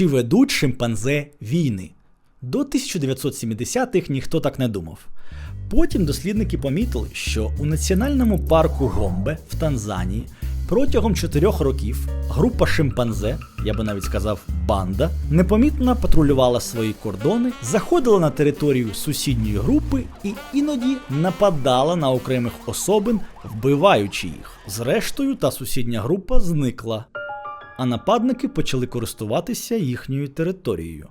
Чи ведуть шимпанзе війни? До 1970-х ніхто так не думав. Потім дослідники помітили, що у національному парку Гомбе в Танзанії протягом чотирьох років група шимпанзе, я би навіть сказав банда, непомітно патрулювала свої кордони, заходила на територію сусідньої групи і іноді нападала на окремих особин, вбиваючи їх. Зрештою, та сусідня група зникла, а нападники почали користуватися їхньою територією.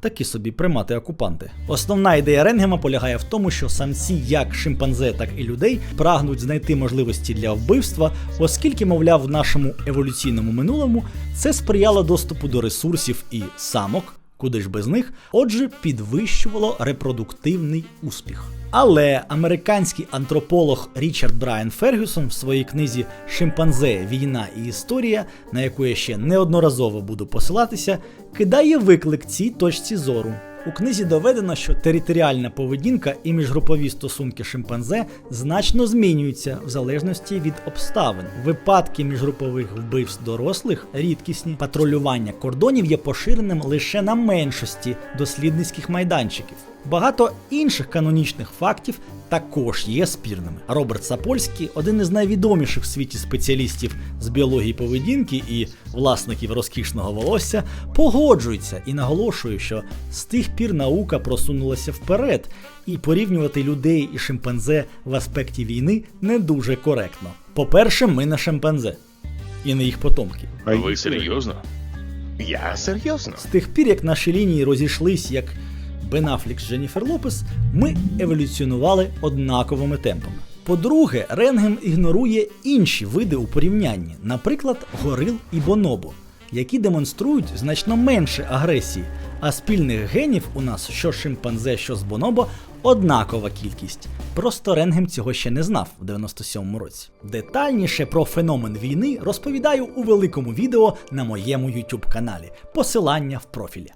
Такі собі примати-окупанти. Основна ідея Ренгема полягає в тому, що самці, як шимпанзе, так і людей, прагнуть знайти можливості для вбивства, оскільки, мовляв, в нашому еволюційному минулому це сприяло доступу до ресурсів і самок, куди ж без них, отже, підвищувало репродуктивний успіх. Але американський антрополог Річард Брайан Фергюсон в своїй книзі Шимпанзе, війна і історія, на яку я ще неодноразово буду посилатися, кидає виклик цій точці зору. У книзі доведено, що територіальна поведінка і міжгрупові стосунки шимпанзе значно змінюються в залежності від обставин. Випадки міжгрупових вбивств дорослих рідкісні. Патрулювання кордонів є поширеним лише на меншості дослідницьких майданчиків. Багато інших канонічних фактів також є спірними. Роберт Сапольський, один із найвідоміших в світі спеціалістів з біології поведінки і власників розкішного волосся, погоджується і наголошує, що з тих пір наука просунулася вперед, і порівнювати людей і шимпанзе в аспекті війни не дуже коректно. По-перше, ми не шимпанзе і не їх потомки. А Ви серйозно? Я серйозно. З тих пір, як наші лінії розійшлись як Бен Аффлек з Дженніфер Лопес, ми еволюціонували однаковими темпами. По-друге, Ренгем ігнорує інші види у порівнянні, наприклад, горил і бонобо, які демонструють значно менше агресії, а спільних генів у нас що шимпанзе, що з бонобо однакова кількість. Просто Ренгем цього ще не знав в 97-му році. Детальніше про феномен війни розповідаю у великому відео на моєму YouTube каналі. Посилання в профілі.